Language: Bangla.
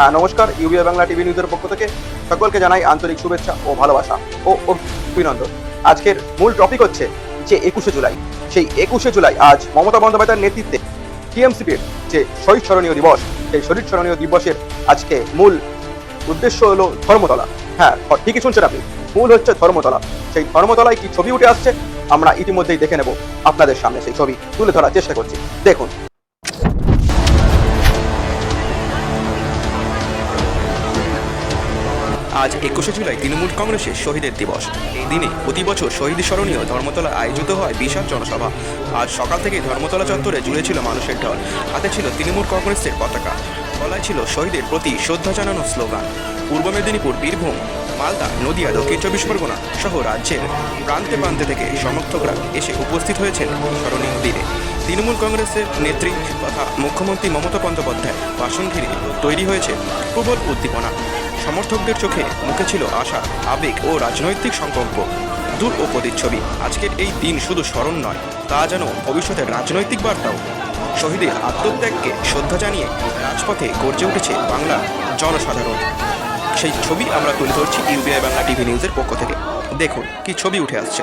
হ্যাঁ নমস্কার, ইউবিআই বাংলা টিভি নিউজের পক্ষ থেকে সকলকে জানাই আন্তরিক শুভেচ্ছা ও ভালোবাসা ও অভিনন্দন। আজকের মূল টপিক হচ্ছে যে একুশে জুলাই, সেই একুশে জুলাই আজ মমতা বন্দ্যোপাধ্যায়ের নেতৃত্বে টিএমসিপির যে শহীদ স্মরণীয় দিবস, সেই শহীদ স্মরণীয় দিবসের আজকে মূল উদ্দেশ্য হলো ধর্মতলা। হ্যাঁ ঠিকই শুনছেন আপনি। মূল হচ্ছে ধর্মতলা। সেই ধর্মতলায় কি ছবি উঠে আসছে, আমরা ইতিমধ্যেই দেখে নেব আপনাদের সামনে সেই ছবি তুলে ধরার চেষ্টা করছি। দেখুন আজ একুশে জুলাই তৃণমূল কংগ্রেসের শহীদের দিবস। এই দিনে প্রতি বছর শহীদ স্মরণীয় ধর্মতলা আয়োজিত হয় বিশাল জনসভা। আজ সকাল থেকে ধর্মতলা চত্বরে জুড়ে ছিল মানুষের ঢল। হাতে ছিল তৃণমূল কংগ্রেসের পতাকা। গলায় ছিল শহীদের প্রতি শ্রদ্ধা জানানোর স্লোগান। পূর্ব মেদিনীপুর, বীরভূম, মালদা, নদিয়া, দক্ষিণ চব্বিশ পরগনা সহ রাজ্যের প্রান্তে প্রান্তে থেকে সমর্থকরা এসে উপস্থিত হয়েছেন স্মরণীয় দিনে। তৃণমূল কংগ্রেসের নেত্রী তথা মুখ্যমন্ত্রী মমতা বন্দ্যোপাধ্যায় ভাষণ ঘিরে তৈরি হয়েছে প্রবল উদ্দীপনা। সমর্থকদের চোখে মুখে ছিল আশা, আবেগ ও রাজনৈতিক সংকল্প। দূর ও প্রতিচ্ছবি। আজকের এই দিন শুধু স্মরণ নয়, তা যেন ভবিষ্যতের রাজনৈতিক বার্তাও। শহীদের আত্মত্যাগকে শ্রদ্ধা জানিয়ে রাজপথে গর্জে উঠেছে বাংলা জনসাধারণ। সেই ছবি আমরা তুলে ধরছি ইউবিআই বাংলা টিভি নিউজের পক্ষ থেকে। দেখুন কি ছবি উঠে আসছে।